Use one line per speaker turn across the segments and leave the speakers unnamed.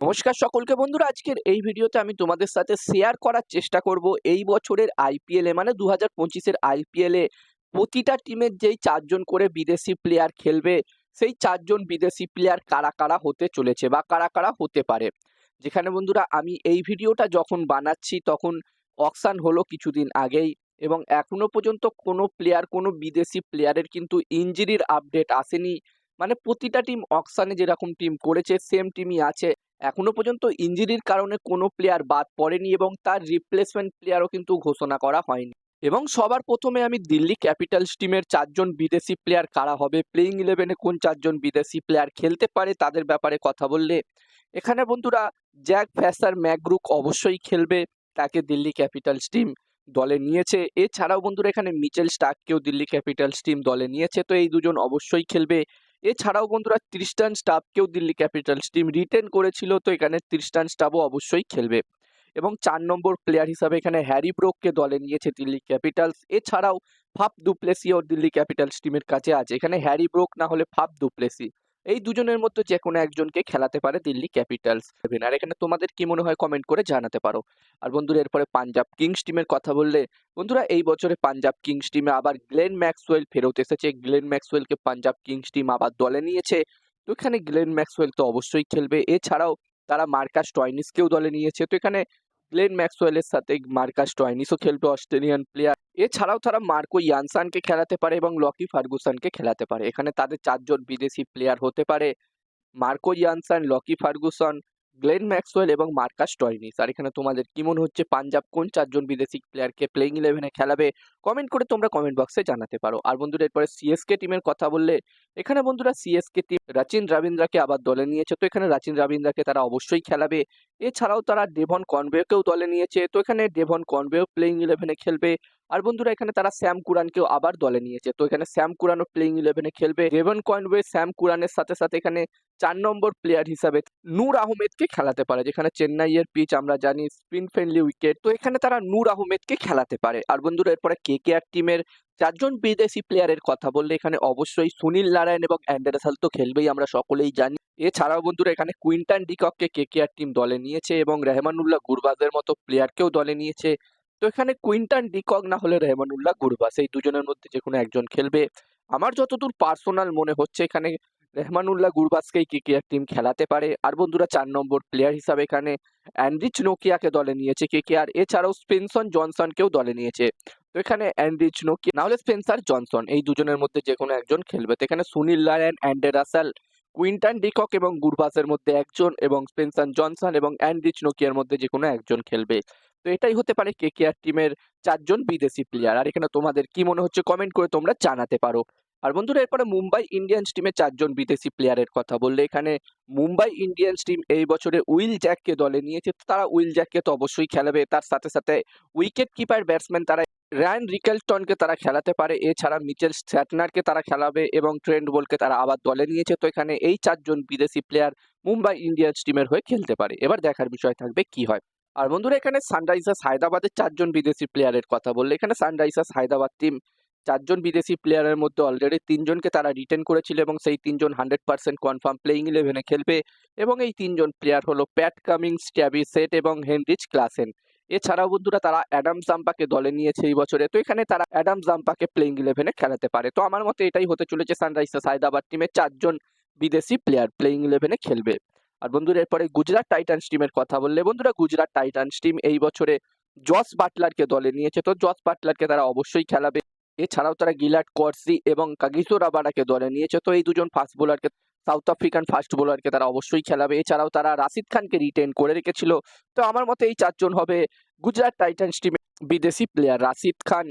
নমস্কার সকলকে বন্ধুরা, আজকের এই ভিডিওতে আমি তোমাদের সাথে শেয়ার করার চেষ্টা করব এই বছরের আইপিএল মানে দু হাজার পঁচিশের আইপিএল প্রতিটা টিমের যেই চারজন করে বিদেশি প্লেয়ার খেলবে, সেই চারজন বিদেশি প্লেয়ার কারা কারা হতে চলেছে বা কারা কারা হতে পারে। যেখানে বন্ধুরা, আমি এই ভিডিওটা যখন বানাচ্ছি, তখন অকশান হলো কিছুদিন আগেই এবং এখনও পর্যন্ত কোনো প্লেয়ার কোনো বিদেশি প্লেয়ারের কিন্তু ইঞ্জুরির আপডেট আসেনি। মানে প্রতিটা টিম অকশানে যেরকম টিম করেছে সেম টিমই আছে। এখনও পর্যন্ত ইঞ্জুরির কারণে কোনো প্লেয়ার বাদ পড়েনি এবং তার রিপ্লেসমেন্ট প্লেয়ারও কিন্তু ঘোষণা করা হয়নি। এবং সবার প্রথমে আমি দিল্লি ক্যাপিটালস টিমের চারজন বিদেশি প্লেয়ার কারা হবে প্লেইং ইলেভেনে কোন চারজন বিদেশি প্লেয়ার খেলতে পারে তাদের ব্যাপারে কথা বললে। এখানে বন্ধুরা জ্যাক ফ্যাসার ম্যাকগ্রুক অবশ্যই খেলবে, তাকে দিল্লি ক্যাপিটালস টিম দলে নিয়েছে। এছাড়াও বন্ধুরা, এখানে মিচেল স্টার্ককেও দিল্লি ক্যাপিটালস টিম দলে নিয়েছে, তো এই দুজন অবশ্যই খেলবে। এছাড়াও বন্ধুরা ত্রিস্টান স্টাফকেও দিল্লি ক্যাপিটালস টিম রিটেন করেছিল, তো এখানে ত্রিস্টান স্টাফও অবশ্যই খেলবে। এবং চার নম্বর প্লেয়ার হিসাবে এখানে হ্যারি ব্রোককে দলে নিয়েছে দিল্লি ক্যাপিটালস এছাড়াও ফাফ দুপ্লেসিও দিল্লি ক্যাপিটালস টিমের কাছে আছে। এখানে হ্যারি ব্রোক না হলে ফাফ দুপ্লেসি। এই দুজনের মধ্যে যে কোনো একজনকে খেলাতে পারে দিল্লি ক্যাপিটালস। আর এখানে তোমাদের কি মনে হয় কমেন্ট করে জানাতে পারো। আর বন্ধুরা, এরপরে পাঞ্জাব কিংস টিমের কথা বললে, বন্ধুরা, এই বছরে পাঞ্জাব কিংস টিমে আবার গ্লেন ম্যাক্সওয়েল ফেরত এসেছে। গ্লেন ম্যাক্সওয়েলকে পাঞ্জাব কিংস টিম আবার দলে নিয়েছে। তো এখানে গ্লেন ম্যাক্সওয়েল তো অবশ্যই খেলবে। এছাড়াও তারা মার্কাস টয়নিসকেও দলে নিয়েছে। তো এখানে গ্লেন ম্যাক্সওয়েলের সাথে মার্কাস টয়নিসও খেলবে অস্ট্রেলিয়ান প্লেয়ার এছাড়াও তারা মার্কো ইয়ানসানকে খেলাতে পারে এবং লকি ফার্গুসানকে খেলাতে পারে। এখানে তাদের চারজন বিদেশি প্লেয়ার হতে পারে। Marco Jansen, Lockie Ferguson Glenn Maxwell এবং মার্কাস টয়নিস। আর এখানে তোমাদের কি মনে হচ্ছে, পাঞ্জাব কোন চারজন বিদেশি প্লেয়ারকে প্লেইং ইলেভেনে খেলাবে? কমেন্ট করে তোমরা কমেন্ট বক্সে জানাতে পারো। আর বন্ধুরা, এরপরে সিএসকে টিমের কথা বললে, এখানে বন্ধুরা সিএসকে টিম রাচিন রাবীন্দ্রাকে আবার দলে নিয়েছে। তো এখানে রাচিন রাবীন্দ্রাকে তারা অবশ্যই খেলাবে। এছাড়াও তারা ডেভন কনভেকেও দলে নিয়েছে। তো এখানে ডেভন কনভেও প্লেইং ইলেভেনে খেলবে। আর বন্ধুরা, এখানে তারা স্যাম কুরানকেও আবার দলে নিয়েছে। তো এখানে স্যাম কুরানও প্লেইং ইলেভেনে খেলবে। ডেভন কনওয়ে স্যাম কুরানের সাথে সাথে এখানে চার নম্বর প্লেয়ার হিসাবে নূর আহমেদকে খেলাতে পারে। যেখানে চেন্নাইয়ের পিচ আমরা জানি স্পিন ফ্রেন্ডলি উইকেট তো এখানে তারা নূর আহমেদকে খেলাতে পারে। আর বন্ধুরা, এরপরে কে কে আর টিমের চারজন বিদেশি প্লেয়ারের কথা বললে এখানে অবশ্যই সুনীল নারায়ণ এবং অ্যান্ডারসাল তো খেলবেই, আমরা সকলেই জানি। এছাড়াও বন্ধুরা, এখানে কুইন্টান ডিকককে কে কে আর টিম দলে নিয়েছে এবং রেহমানুল্লাহ গুরবাজের মতো প্লেয়ারকেও দলে নিয়েছে। তো এখানে কুইন্টান ডিকক না হলে রেহমানুল্লাহ গুরবাস এই দুজনের মধ্যে যে কোনো একজন খেলবে। আমার যতদূর পার্সোনাল মনে হচ্ছে, এখানে রেহমানুল্লাহ গুরবাসকেই কেকেআর টিম খেলাতে পারে। আর বন্ধুরা, চার নম্বর প্লেয়ার হিসাবে এখানে অ্যান্ড্রিচ নোকিয়াকে দলে নিয়েছে কেকেআর এছাড়াও স্পেনসন জনসনকেও দলে নিয়েছে। তো এখানে অ্যান্ড্রিচ নোকিয়া, নাহলে স্পেন্সার জনসন, এই দুজনের মধ্যে যে কোনো একজন খেলবে। তো এখানে Sunil lion Andre Russell, Quinton de Kock এবং গুরবাসের মধ্যে একজন এবং স্পেন্সার জনসন এবং অ্যান্ড্রিচ নোকিয়ার মধ্যে যে কোনো একজন খেলবে। তো এটাই হতে পারে কেকেআর টিমের চারজন বিদেশি প্লেয়ার আর এখানে তোমাদের কি মনে হচ্ছে কমেন্ট করে তোমরা জানাতে পারো। আর বন্ধুরা, এরপরে মুম্বাই ইন্ডিয়ান্স টিমে চারজন বিদেশি প্লেয়ারের কথা বললে। এখানে মুম্বাই ইন্ডিয়ান্স টিম এই বছরে উইল জ্যাককে দলে নিয়েছে। তারা উইল জ্যাককে তো অবশ্যই খেলাবে। তার সাথে সাথে উইকেট কিপার ব্যাটসম্যান তারা র্যান রিকেলটনকে তারা খেলাতে পারে, এছাড়া মিচেল স্যাটনারকে তারা খেলাবে এবং ট্রেন্ড বলকে তারা আবার দলে নিয়েছে তো এখানে এই চারজন বিদেশি প্লেয়ার মুম্বাই ইন্ডিয়ান্স টিমের হয়ে খেলতে পারে। এবার দেখার বিষয় থাকবে কি হয়। আর বন্ধুরা, এখানে সানরাইজার্স হায়দ্রাবাদের চারজন বিদেশি প্লেয়ারের কথা বললে। এখানে সানরাইজার্স হায়দ্রাবাদ টিম চারজন বিদেশি প্লেয়ারের মধ্যে অলরেডি তিনজনকে তারা রিটেন করেছিল এবং সেই তিনজন হান্ড্রেড পার্সেন্ট কনফার্ম প্লেইং ইলেভেনে খেলবে এবং এই তিনজন প্লেয়ার হলো প্যাট কামিংস ট্যাবি সেট এবং হেনরিচ ক্লাসেন এছাড়াও বন্ধুরা তারা অ্যাডাম জাম্পাকে দলে নিয়েছে এই বছরে। তো এখানে তারা অ্যাডাম জাম্পাকে প্লেইং ইলেভেনে খেলাতে পারে। তো আমার মতে এটাই হতে চলেছে সানরাইজার্স হায়দ্রাবাদ টিমের চারজন বিদেশি প্লেয়ার প্লেইং ইলেভেনে খেলবে। আর বন্ধুরা এরপরে গুজরাট টাইটান্স টিমের কথা বললে। বন্ধুরা গুজরাট টাইটান্স টিম এই বছরে জস বাটলারকে দলে নিয়েছে। তো জস বাটলারকে তারা অবশ্যই খেলাবে। এছাড়াও তারা গিলাট কর্সি এবং কাগিসো রাবাডাকে দলে নিয়েছে। তো এই দুজন ফাস্ট বোলারকে সাউথ আফ্রিকান ফাস্ট বোলারকে তারা অবশ্যই খেলাবে। এছাড়াও তারা রাশিদ খানকে রিটেন করে রেখেছিল। তো আমার মতে এই চারজন হবে গুজরাট টাইটান্স টিমে বিদেশি player Rashid Khan,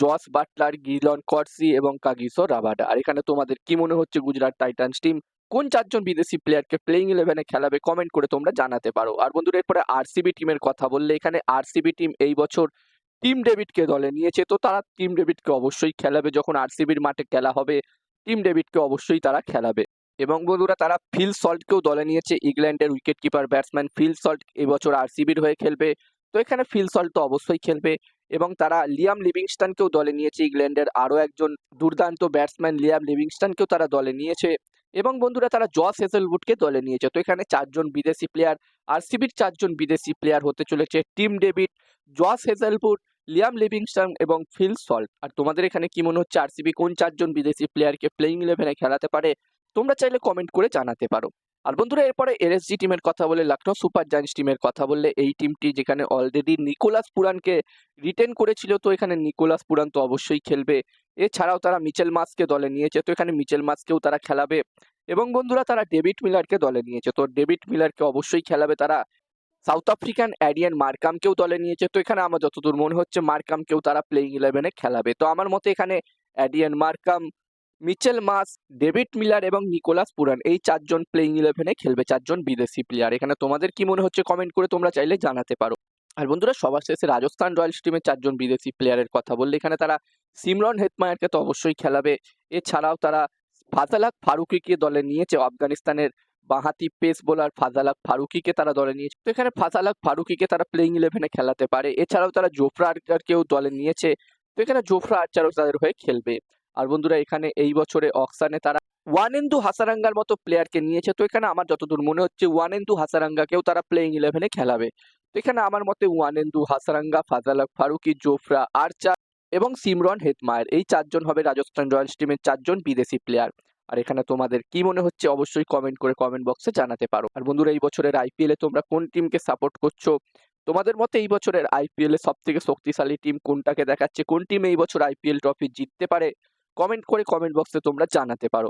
Jos Buttler, Glion কর্সি এবং কাগিসো রাবাডা। আর এখানে তোমাদের কি মনে হচ্ছে গুজরাট টাইটান্স টিম কোন চারজন বিদেশি প্লেয়ারকে প্লেইং ইলেভেনে খেলাবে? কমেন্ট করে তোমরা জানাতে পারো। আর বন্ধুরা, এরপরে আরসিবি টিমের কথা বললে। এখানে আরসিবি টিম এই বছর টিম ডেভিডকে দলে নিয়েছে। তো তারা টিম ডেভিডকে অবশ্যই খেলাবে। যখন আরসিবির মাঠে খেলা হবে টিম ডেভিডকে অবশ্যই তারা খেলাবে। এবং বন্ধুরা তারা ফিল সল্টকেও দলে নিয়েছে ইংল্যান্ডের wicket keeper batsman Phil Salt এবছর আরসিবির হয়ে খেলবে। তো এখানে ফিল সল্ট তো অবশ্যই খেলবে এবং তারা লিয়াম লিভিংস্টনকেও দলে নিয়েছে ইংল্যান্ডের আরও একজন দুর্দান্ত ব্যাটসম্যান লিয়াম লিভিংস্টনকেও তারা দলে নিয়েছে এবং বন্ধুরা তারা জস হেজেলউডকে দলে নিয়েছে। তো এখানে চারজন বিদেশি প্লেয়ার, আরসিবির চারজন বিদেশি প্লেয়ার হতে চলেছে Tim David, Josh Hazlewood Liam Livingstone এবং ফিল সল্ট। আর তোমাদের এখানে কি মনে হচ্ছে আরসিবি কোন চারজন বিদেশি প্লেয়ারকে প্লেইং ইলেভেনে খেলাতে পারে? তোমরা চাইলে কমেন্ট করে জানাতে পারো। আর বন্ধুরা, এরপরে এরএসজি টিমের কথা বলে লখনৌ সুপার জায়ান্টস টিমের কথা বললে এই টিমটি যেখানে অলরেডি নিকোলাস পুরানকে রিটেন করেছিল, তো এখানে নিকোলাস পুরান তো অবশ্যই খেলবে। এছাড়াও তারা মিচেল মাসকে দলে নিয়েছে, তো এখানে মিচেল মাসকেও তারা খেলাবে। এবং বন্ধুরা, তারা ডেভিড মিলারকে দলে নিয়েছে, তো ডেভিড মিলারকে অবশ্যই খেলাবে তারা। সাউথ আফ্রিকান অ্যাডিয়ান মার্কামকেও দলে নিয়েছে, তো এখানে আমার যতদূর মনে হচ্ছে মার্কামকেও তারা প্লেইং ইলেভেনে খেলাবে। তো আমার মতে এখানে Aiden Markram Mitchell Marsh, David Miller এবং নিকোলাস পুরান এই চারজন প্লেইং ইলেভেনে খেলবে, চারজন বিদেশি প্লেয়ার এখানে তোমাদের কি মনে হচ্ছে কমেন্ট করে তোমরা চাইলে জানাতে পারো। আর বন্ধুরা, সবার শেষে রাজস্থান রয়্যালস টিমের চারজন বিদেশি প্লেয়ারের কথা বললে, এখানে তারা সিমরন হেতমায়ারকে তো অবশ্যই খেলাবে। এছাড়াও তারা ফাজালাক ফারুকিকে দলে নিয়েছে, আফগানিস্তানের বাঁহাতি পেস বোলার ফাজালাক ফারুকিকে তারা দলে নিয়েছে। তো এখানে ফাজালাক ফারুকিকে তারা প্লেইং ইলেভেনে খেলাতে পারে। এছাড়াও তারা জোফরা আর্চারকেও দলে নিয়েছে। তো এখানে জোফরা আর্চারও তাদের হয়ে খেলবে। আর বন্ধুরা, এখানে এই বছরে অকশানে তারা ওয়ানেন্দু হাসারাঙ্গার মতো প্লেয়ারকে নিয়েছে। তো এখানে আমার যতদূর মনে হচ্ছে, ওয়ানেন্দু হাসারাঙ্গাকেও তারা প্লেইং ইলেভেনে খেলাবে। তো এখানে আমার মতে ওয়ানেন্দু, হাসারাঙ্গা ফাজালাক ফারুকি, জোফরা, আর্চার এবং সিমরন হেতমায়ের এই চারজন হবে রাজস্থান রয়্যালস টিমের চারজন বিদেশি প্লেয়ার আর এখানে তোমাদের কি মনে হচ্ছে অবশ্যই কমেন্ট করে কমেন্ট বক্সে জানাতে পারো। আর বন্ধুরা, এই বছরের আইপিএলে তোমরা কোন টিমকে সাপোর্ট করছ? তোমাদের মতে এই বছরের আইপিএলে সব থেকে শক্তিশালী টিম কোনটাকে দেখাচ্ছে? কোন টিম এই বছর আইপিএল ট্রফি জিততে পারে? কমেন্ট করে কমেন্ট বক্সে তোমরা জানাতে পারো।